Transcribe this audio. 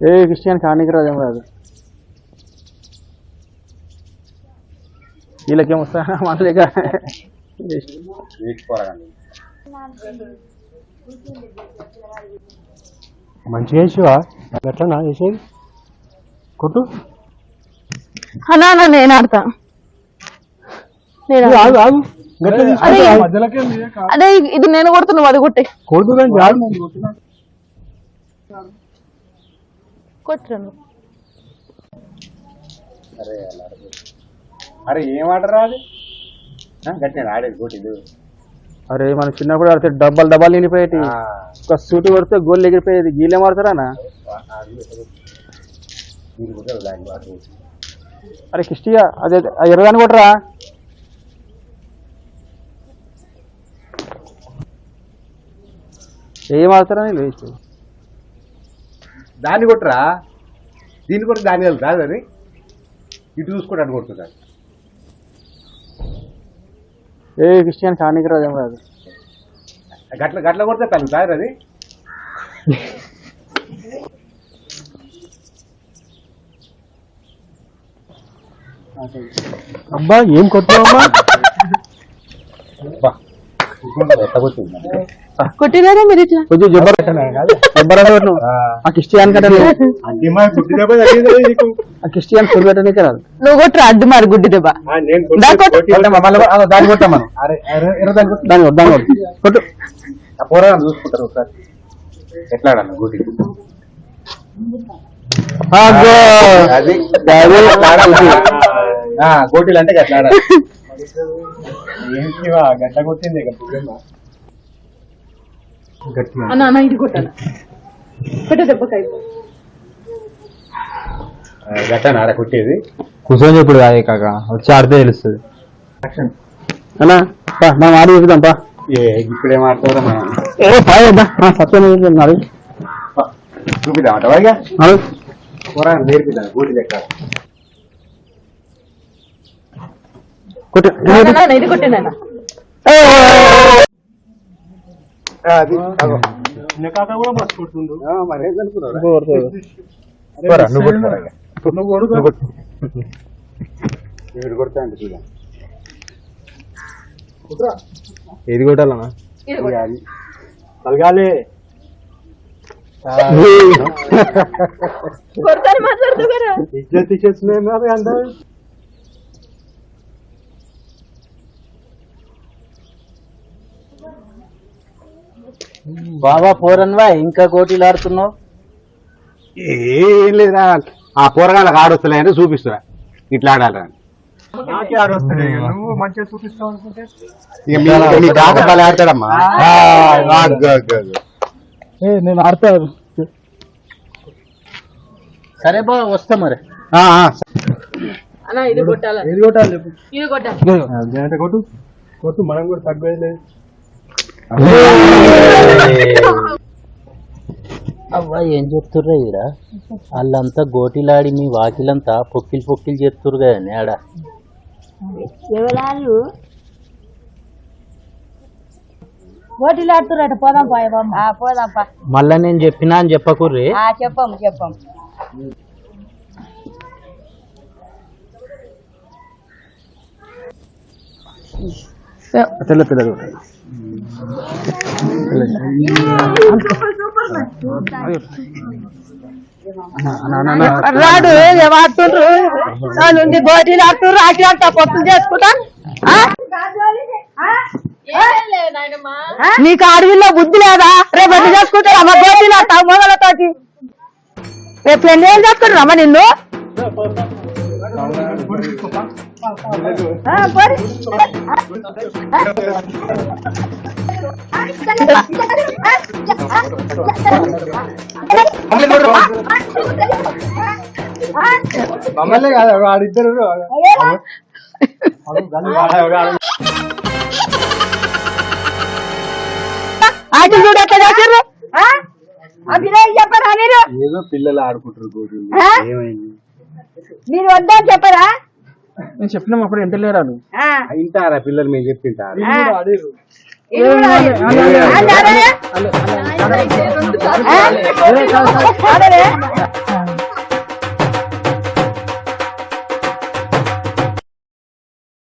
A Christian కానీకి Rajam రాదు వీళ్ళకేం వస్తా మన లేక మంచిగా వేసివా ఎట్లా వేసేది కొట్టు. అన్నా అన్నా నేను ఆడతా. ఆగు ఆగు. అదే ఇది నేను కొడుతున్నావు అది కొట్టే. కొడుతు నువ్వు అరే ఏం ఆడరా అది? గట్టిన ఆడేది కోటిది అరే మనం చిన్నప్పుడు ఆడితే డబ్బాలు డబ్బాలు నిండిపోయేటి. ఒక సూటి కొడితే గోల్ ఎగిరిపోయేది. గీలే వాడు అరే కిష్టిగా అదే ఆ ఎర్రదాన్ని కొట్టరా? ఏం ఆడతారా నీళ్ళు? వేస్ట్ దాన్ని కొట్టరా? దీన్ని కూడా దాని రాదు అది ఇటు చూసుకుంటే అటు కొడుతుంది ఏ క్రిస్టియన్ కానీకి రాజం రాదు గట్ల గట్ల కొడితే తను సార్ అది? అబ్బా ఏం కొట్టావమ్మా? కొట్టినారా మీరు ఇట్లా? కొంచెం జబ్బర్ జబ్బర్ కొట్టు ఆ క్రిస్టియన్. అంటే ఆ క్రిస్టియన్ ఫుల్ పెట్టడానికి రాదు. నువ్వు కొట్టురా అడ్డు మరి గుడ్డి దెబ్బ. కొట్టు. దాన్ని కొట్టాం. మనం కొట్టు. దాన్ని కొట్టు, దాన్ని కొట్టు. కొట్టు. పోరాలను చూసుకుంటారు ఒకసారి. ఎట్లా. ఆ, గోటీలు అంటే గట్ల గట్ల కొట్టింది అన్న అన్న ఇది కొట్టాను గట్ట ఆడ కొట్టేది. కూర్చొని చెప్పుడు కాదు కాక వచ్చి ఆడితే తెలుస్తుంది. అన్నా పా, మనం ఆడి చెప్తాం పా. ఇప్పుడు ఆడుతారా మనం. సత్యం చూపిద్దాం అంటవా ఇక. నాడు పోరా నేర్పిద్దాం గోటి లెక్క కొట్టు అన్న, అన్న, ఇది కొట్టినా అది మరి ఏం అనుకున్నావు పోరా, నువ్వు కొట్టు పోరా ఇక. నువ్వు కొట్టు. వీడు కొడతా అంటే చూద్దాం ఏది కొట్టాలన్నా? ఇది కొట్టు. కలగాలి. కొడతాను మాట్లాడుతూ కదా. ఇజ్జత్ ఇచ్చేస్తున్నాయి అంటే బాబా పోరన్వా ఇంకా కోటీలు ఆడుతున్నావు? ఏం లేదురా ఆ పోరగాళ్ళకి ఆడొస్తలే అంటే చూపిస్తున్నా. ఇట్లా ఆడాలి నువ్వు మంచిగా చూపిస్తావు అనుకుంటే? ఇక మీ- మీ తాత భలే ఆడతాడమ్మా. ఆ, అగ్గు, అగ్గు, అగ్గు. నేను ఆడతాను సరే బా వస్తా మరి. ఆ, ఆ. అన్న ఇది కొట్టాలి? ఏది కొట్టాలి? చెప్పు ఇది కొట్టాలి. కొట్టు? కొట్టు మనం కూడా తగ్గలేదు అవ్వ ఏం చెప్తుర్రా ఈడ? వాళ్ళంతా గోటిలాడి మీ వాకిలంతా పొక్కిలు పొక్కిలు చెప్తురు కదండి ఆడ. ఎవరాళ్ళు? పోటీలు ఆడుతున్నట్టు పోదాం పోదాంపా మళ్ళా నేను చెప్పినా అని చెప్పకుర్రి? ఆ చెప్పం చెప్పం తెల్ల పిల్లలు. రాడు ఏమాడుతుండ్రు నుండి గోటీలు ఆడుతుండ్రు ఆకి ఆడతా పొత్తులు చేసుకుంటాను నీకు అడవిలో బుద్ధి లేదా? రేపు ఎన్ని చేసుకుంటారు అమ్మ గోటీలు ఆడతావు మొదలతోటి రేపు ఎన్ని ఏం చేసుకుంటారు అమ్మ నిన్ను? పోరి. మమ్మల్ని కాదు వాడిద్దరు ఆటి చూడు ఎట్లా చేసారు అభినయ్ చెప్పరా మీరు? ఏదో పిల్లలు ఆడుకుంటారు? ఏమైంది? మీరు వద్దని చెప్పరా? నేను చెప్పినాం అప్పుడు ఎంత లేరాదు ఆ, వింటారా పిల్లలు మేము చెప్పింటారు ఇది